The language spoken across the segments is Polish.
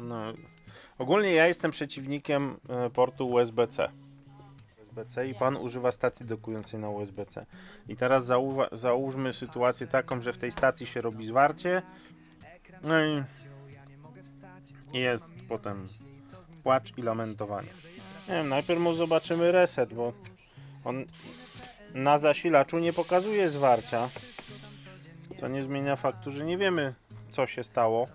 No, ogólnie ja jestem przeciwnikiem e, portu USB-C. USB-C i pan używa stacji dokującej na USB-C. I teraz załóżmy sytuację taką, że w tej stacji się robi zwarcie. No i jest potem płacz i lamentowanie. Nie wiem, najpierw mu zobaczymy reset, bo on na zasilaczu nie pokazuje zwarcia. Co nie zmienia faktu, że nie wiemy co się stało.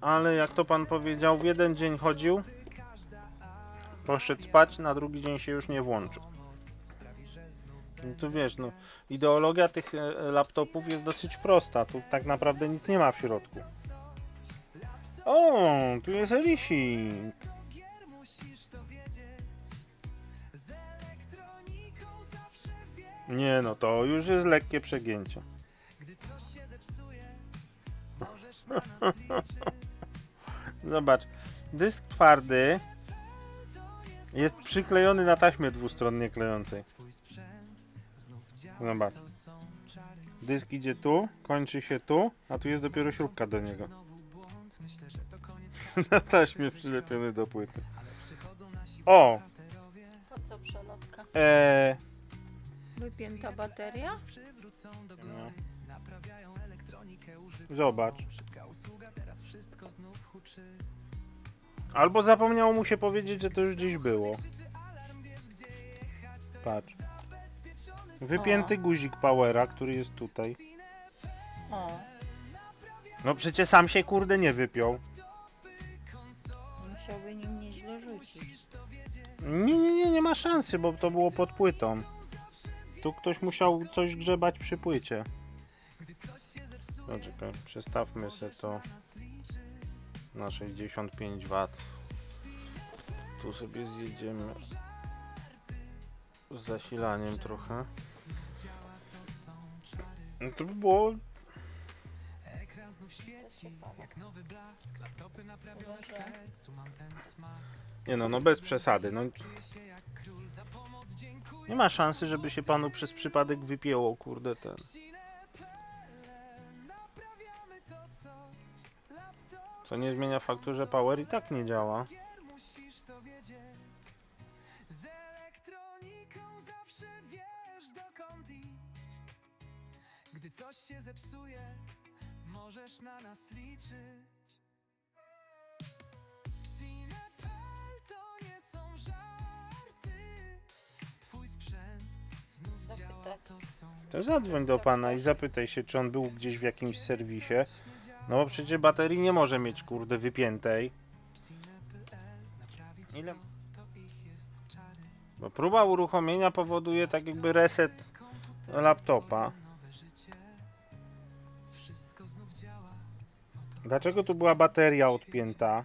Ale jak to pan powiedział, w jeden dzień chodził, poszedł spać, na drugi dzień się już nie włączył. No tu wiesz, no, ideologia tych e, laptopów jest dosyć prosta. Tu tak naprawdę nic nie ma w środku. O, tu jest Elisik. Nie no, to już jest lekkie przegięcie. Zobacz, dysk twardy jest przyklejony na taśmie dwustronnie klejącej. Zobacz. Dysk idzie tu, kończy się tu, a tu jest dopiero śrubka do niego. na taśmie przylepiony do płyty. O! Po co przelotka? Eee, Wypięta bateria? no. Zobacz. Albo zapomniało mu się powiedzieć, że to już gdzieś było. Patrz. Wypięty guzik powera, który jest tutaj. O, No przecież sam się kurde nie wypiął. musiałby nim nieźle rzucić. Nie, nie, nie, nie ma szansy, bo to było pod płytą. Tu ktoś musiał coś grzebać przy płycie. No czekaj, przestawmy se to na 65 W. Tu sobie zjedziemy z zasilaniem trochę. No to by było Nie no, no bez przesady. No. Nie ma szansy, żeby się panu przez przypadek wypięło, kurde, ten. Co nie zmienia faktu, że power i tak nie działa. Gdy coś się zepsuje, możesz na nas liczyć. Psinepel to nie są żarty. Twój sprzęt znów działa, to są To zadzwoń do pana i zapytaj się, czy on był gdzieś w jakimś serwisie. No bo przecież baterii nie może mieć, kurde, wypiętej. Ile? Bo próba uruchomienia powoduje tak jakby reset laptopa. Dlaczego tu była bateria odpięta?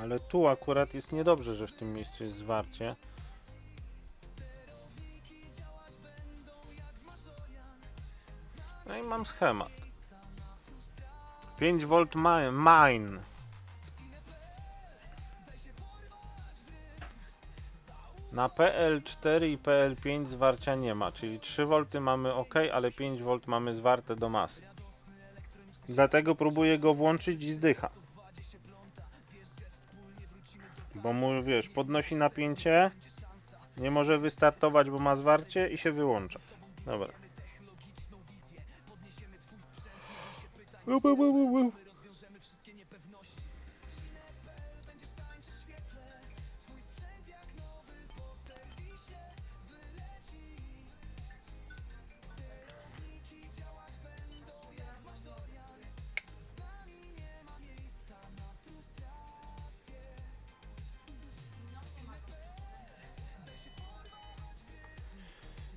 Ale tu akurat jest niedobrze, że w tym miejscu jest zwarcie. No i mam schemat. 5V mi- mine. Na PL4 i PL5 zwarcia nie ma, czyli 3V mamy ok, ale 5V mamy zwarte do masy. Dlatego próbuję go włączyć i zdycha. Bo mu, wiesz, podnosi napięcie, nie może wystartować, bo ma zwarcie i się wyłącza. Dobra. U, u, u, u,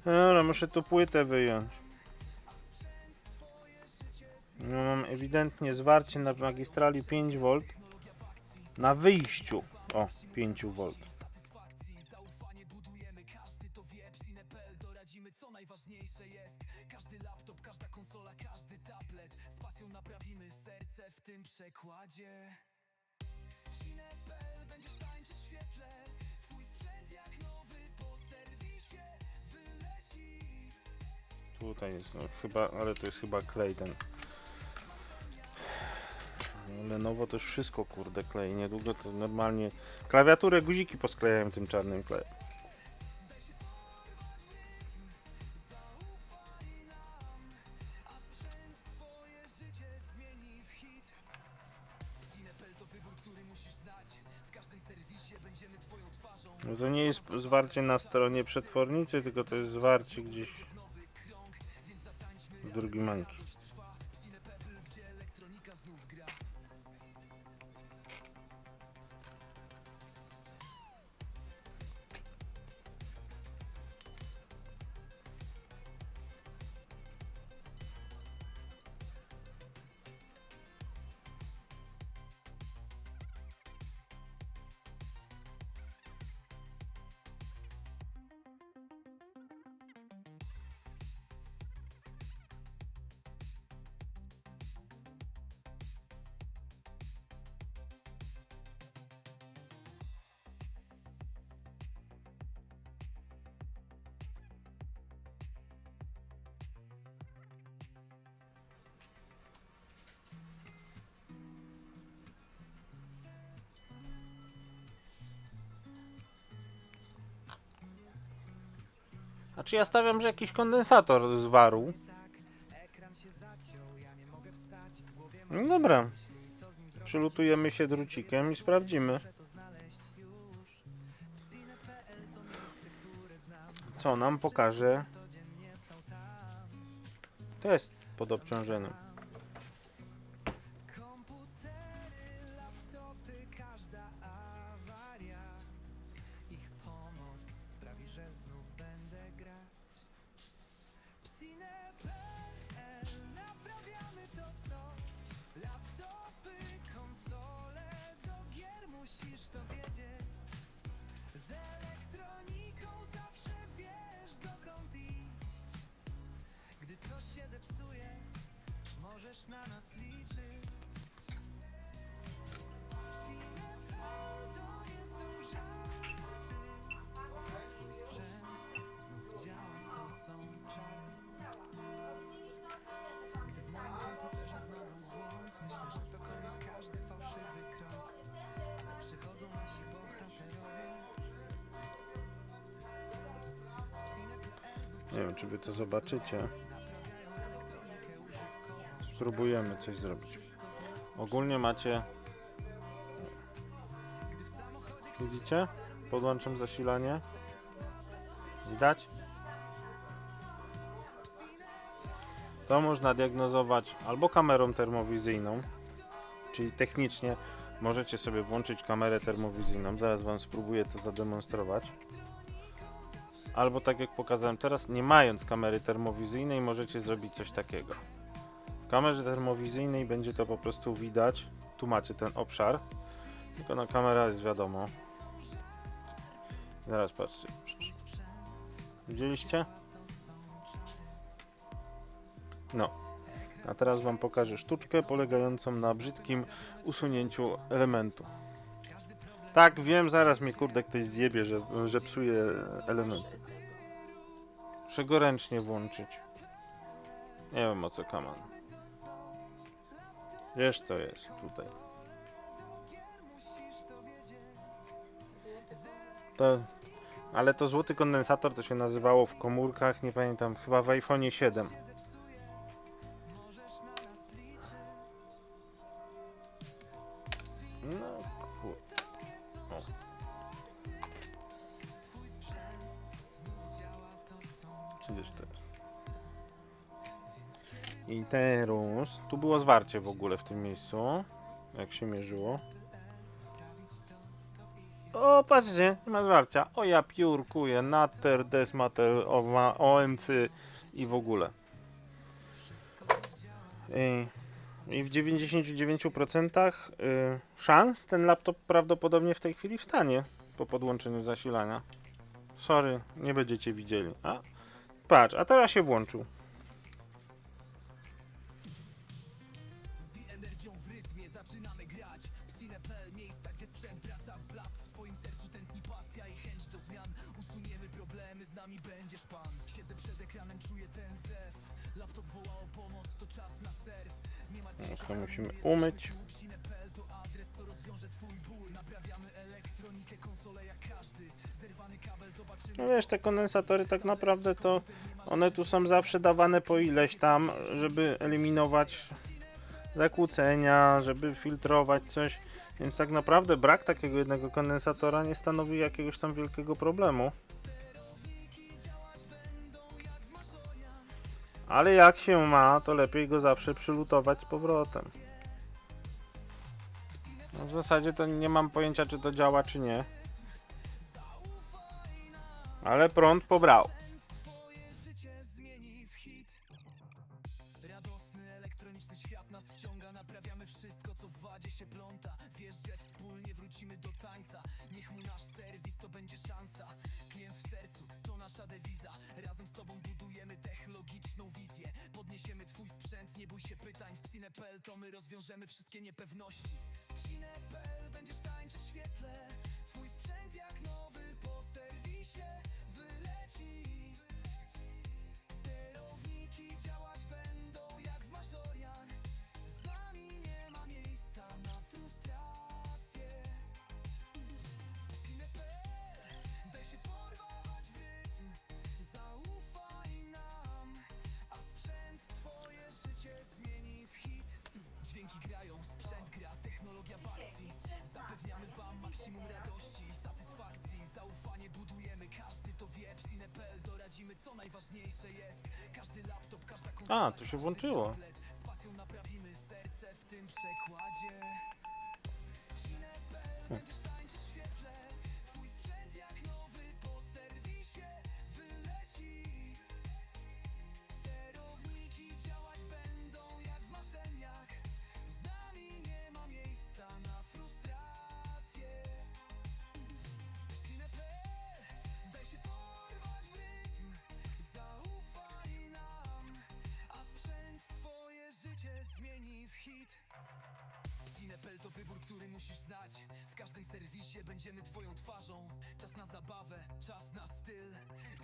Dobra, muszę tu płytę wyjąć. No, mam ewidentnie zwarcie na magistrali 5V. Na wyjściu. O, 5V. przekładzie Cinepel będziesz tańczyć w świetle Tutaj jest, no chyba, ale to jest chyba klej ten. Lenovo już wszystko kurde klei. Niedługo to normalnie. Klawiaturę, guziki posklejają tym czarnym klejem. No to nie jest zwarcie na stronie przetwornicy, tylko to jest zwarcie gdzieś w drugiej mańki. A czy ja stawiam, że jakiś kondensator zwarł? No dobra. Przylutujemy się drucikiem i sprawdzimy. Co nam pokaże test pod obciążeniem. Nie wiem, czy wy to zobaczycie. Spróbujemy coś zrobić. Ogólnie macie. Widzicie? Podłączam zasilanie. Widać? To można diagnozować albo kamerą termowizyjną, czyli technicznie możecie sobie włączyć kamerę termowizyjną. Zaraz Wam spróbuję to zademonstrować. Albo tak jak pokazałem teraz, nie mając kamery termowizyjnej, możecie zrobić coś takiego. W kamerze termowizyjnej będzie to po prostu widać. Tu macie ten obszar. Tylko na kamera jest wiadomo. Zaraz patrzcie. Widzieliście? No. A teraz wam pokażę sztuczkę polegającą na brzydkim usunięciu elementu. Tak, wiem, zaraz mnie kurde ktoś zjebie, że, że psuje elementy. Muszę go ręcznie włączyć. Nie wiem o co kaman. Wiesz co jest tutaj. To, ale to złoty kondensator to się nazywało w komórkach, nie pamiętam, chyba w iPhone 7. No. O. Gdzież to jest? I teraz, tu było zwarcie w ogóle w tym miejscu, jak się mierzyło. O, patrzcie, nie ma zwarcia. O, ja piórkuję, nater, desmater, OMC i w ogóle. I, I w 99% y, szans ten laptop prawdopodobnie w tej chwili wstanie po podłączeniu zasilania. Sorry, nie będziecie widzieli. A, patrz, a teraz się włączył. To musimy umyć. No wiesz, te kondensatory tak naprawdę to one tu są zawsze dawane po ileś tam, żeby eliminować zakłócenia, żeby filtrować coś. Więc tak naprawdę brak takiego jednego kondensatora nie stanowi jakiegoś tam wielkiego problemu. Ale jak się ma, to lepiej go zawsze przylutować z powrotem. No w zasadzie to nie mam pojęcia, czy to działa, czy nie. Ale prąd pobrał. Nie bój się pytań, w Cine.pl to my rozwiążemy wszystkie niepewności. Cine.pl, będziesz tańczyć świetle. A, to się włączyło. Cinepel to wybór, który musisz znać. W każdym serwisie będziemy twoją twarzą. Czas na zabawę, czas na styl.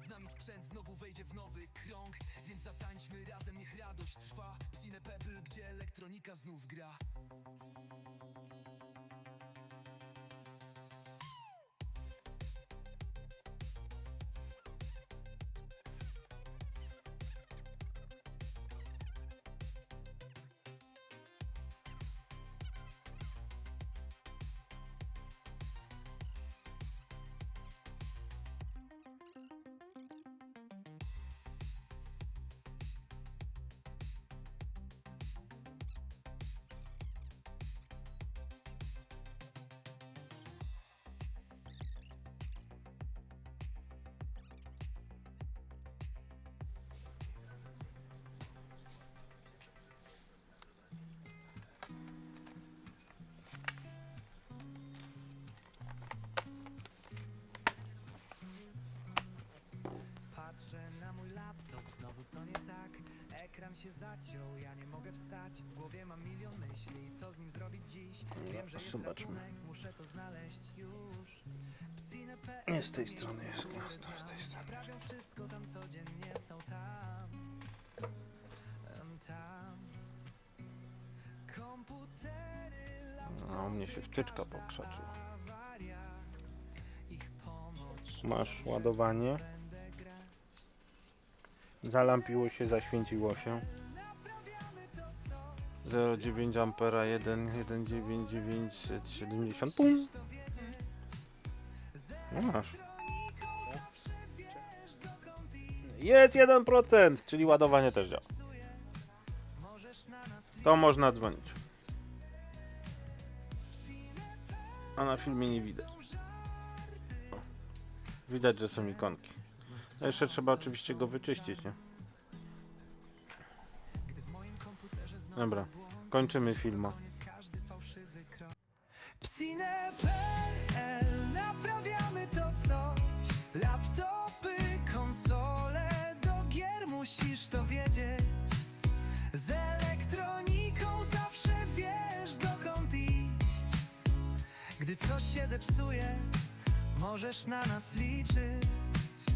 Z nami sprzęt znowu wejdzie w nowy krąg. Więc zatańczmy razem, niech radość trwa. Cinepebl, gdzie elektronika znów gra co nie tak Ekran się zaciął, ja nie mogę wstać W głowie mam milion myśli, co z nim zrobić dziś Wiem, że jest zobaczmy. ratunek, muszę to znaleźć już Psine.pl Nie z tej to strony miejsce, jest, które jasno, z tej znam. strony. Naprawiam wszystko tam codziennie, są tam Em, Tam Komputery, A u mnie się wtyczka pokrzaczyła. awaria Ich pomoc Masz ładowanie. Zalampiło się, zaświęciło się. 0,9 ampera 1, 1,9970. Pum! No masz. Jest 1%, czyli ładowanie też działa. To można dzwonić. A na filmie nie widać. Widać, że są ikonki. No jeszcze trzeba oczywiście go wyczyścić, nie? Dobra, kończymy film. Psine.pl Naprawiamy to coś Laptopy, konsole Do gier musisz to wiedzieć Z elektroniką zawsze wiesz dokąd iść Gdy coś się zepsuje Możesz na nas liczyć